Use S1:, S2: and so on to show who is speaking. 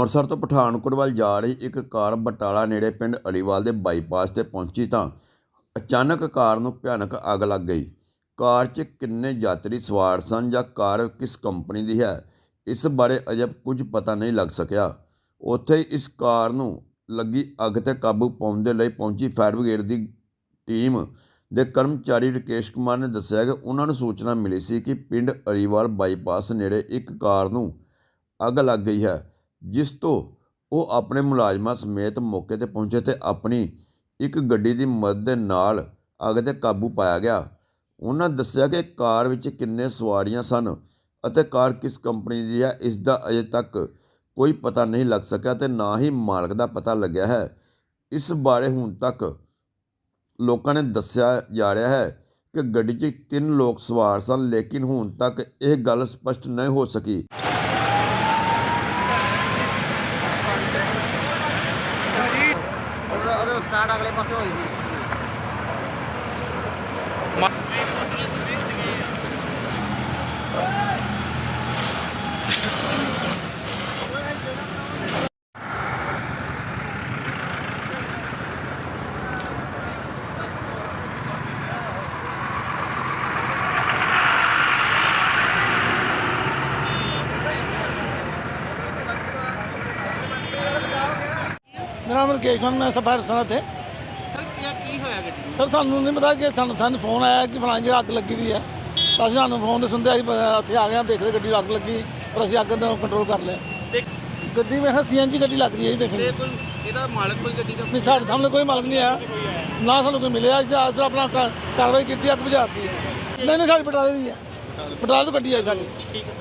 S1: ਅੰਮ੍ਰਿਤਸਰ ਤੋਂ ਪਠਾਨਕੋਟ ਵੱਲ ਜਾ ਰਹੀ ਇੱਕ ਕਾਰ ਬਟਾਲਾ ਨੇੜੇ ਪਿੰਡ ਅਲੀਵਾਲ ਦੇ ਬਾਈਪਾਸ ਤੇ ਪਹੁੰਚੀ ਤਾਂ ਅਚਾਨਕ ਕਾਰ ਨੂੰ ਭਿਆਨਕ ਅੱਗ ਲੱਗ ਗਈ। ਕਾਰ 'ਚ ਕਿੰਨੇ ਯਾਤਰੀ ਸਵਾਰ ਸਨ ਜਾਂ ਕਾਰ ਕਿਸ ਕੰਪਨੀ ਦੀ ਹੈ, ਇਸ ਬਾਰੇ ਅਜੇ ਕੁਝ ਪਤਾ ਨਹੀਂ ਲੱਗ ਸਕਿਆ। ਉੱਥੇ ਹੀ ਇਸ ਕਾਰ ਨੂੰ ਲੱਗੀ ਅੱਗ ਤੇ ਕਾਬੂ ਪਾਉਣ ਦੇ ਲਈ ਪਹੁੰਚੀ ਫਾਇਰ ਬ੍ਰਿਗੇਡ ਦੀ ਟੀਮ ਦੇ ਕਰਮਚਾਰੀ ਰਕੇਸ਼ ਕੁਮਾਰ ਨੇ ਦੱਸਿਆ ਕਿ ਉਹਨਾਂ ਨੂੰ ਸੂਚਨਾ ਮਿਲੀ ਸੀ ਕਿ ਪਿੰਡ ਅਲੀਵਾਲ ਬਾਈਪਾਸ ਨੇੜੇ ਇੱਕ ਕਾਰ ਨੂੰ ਅੱਗ ਲੱਗ ਗਈ ਹੈ। ਜਿਸ ਤੋਂ ਉਹ ਆਪਣੇ ਮੁਲਾਜ਼ਮਾਂ ਸਮੇਤ ਮੌਕੇ ਤੇ ਪਹੁੰਚੇ ਅਤੇ ਆਪਣੀ ਇੱਕ ਗੱਡੀ ਦੀ ਮਦਦ ਦੇ ਨਾਲ ਅੱਗ ਤੇ ਕਾਬੂ ਪਾਇਆ ਗਿਆ। ਉਹਨਾਂ ਦੱਸਿਆ ਕਿ ਕਾਰ ਵਿੱਚ ਕਿੰਨੇ ਸਵਾਰੀਆਂ ਸਨ ਅਤੇ ਕਾਰ ਕਿਸ ਕੰਪਨੀ ਦੀ ਹੈ, ਇਸ ਦਾ ਅਜੇ ਤੱਕ ਕੋਈ ਪਤਾ ਨਹੀਂ ਲੱਗ ਸਕਿਆ ਤੇ ਨਾ ਹੀ ਮਾਲਕ ਦਾ ਪਤਾ ਲੱਗਿਆ ਹੈ। ਇਸ ਬਾਰੇ ਹੁਣ ਤੱਕ ਲੋਕਾਂ ਨੇ ਦੱਸਿਆ ਜਾ ਰਿਹਾ ਹੈ ਕਿ ਗੱਡੀ 'ਚ ਤਿੰਨ ਲੋਕ ਸਵਾਰ ਸਨ, ਲੇਕਿਨ ਹੁਣ ਤੱਕ ਇਹ ਗੱਲ ਸਪਸ਼ਟ ਨਹੀਂ ਹੋ ਸਕੀ।
S2: ಸ್ಟಾರ್ಟ್ ಆಗಲೇ ಬಸ್ಸು
S3: ਮੇਰਾ ਨਾਮ ਰਕੇਸ਼ ਖਾਨ ਮੈਂ ਸਫਾਇਰ ਸਨ ਇੱਥੇ।
S2: ਸਰ ਕੀ ਕੀ ਹੋਇਆ ਗੱਡੀ ਨੂੰ
S3: ਸਰ ਸਾਨੂੰ ਨਹੀਂ ਪਤਾ ਕਿ ਸਾਨੂੰ ਸਾਨੂੰ ਫੋਨ ਆਇਆ ਕਿ ਫਲਾਣੀ ਜਗ੍ਹਾ ਅੱਗ ਲੱਗੀ ਦੀ ਹੈ। ਤਾਂ ਅਸੀਂ ਸਾਨੂੰ ਫੋਨ ਤੇ ਸੁਣਦੇ ਅਸੀਂ ਉੱਥੇ ਆ ਗਏ ਹਾਂ, ਦੇਖ ਰਹੇ ਗੱਡੀ ਅੱਗ ਲੱਗੀ ਪਰ ਅਸੀਂ ਅੱਗ ਨੂੰ ਕੰਟਰੋਲ ਕਰ ਲਿਆ। ਗੱਡੀ ਮੈਂ ਸੀਐਨਜੀ ਗੱਡੀ ਲੱਗ ਰਹੀ ਹੈ ਜੀ ਦੇਖੋ
S2: ਇਹਦਾ ਮਾਲਕ ਕੋਈ ਗੱਡੀ ਦਾ
S3: ਨਹੀਂ ਸਾਡੇ ਸਾਹਮਣੇ ਕੋਈ ਮਾਲਕ ਨਹੀਂ ਆਇਆ। ਨਾ ਸਾਨੂੰ ਕੋਈ ਮਿਲਿਆ ਅਸੀਂ ਆਸਰਾ ਆਪਣਾ ਕਾਰਵਾਈ ਕੀਤੀ ਅੱਗ ਬੁਝਾਤੀ ਹੈ। ਨਹੀਂ ਨਹੀਂ ਸਾਡੀ ਪਟਾਲੇ ਦੀ ਹੈ। ਪਟਾਲੇ ਤੋਂ ਗੱਡੀ ਹੈ ਸਾਡੀ।
S2: ਠੀਕ ਹੈ।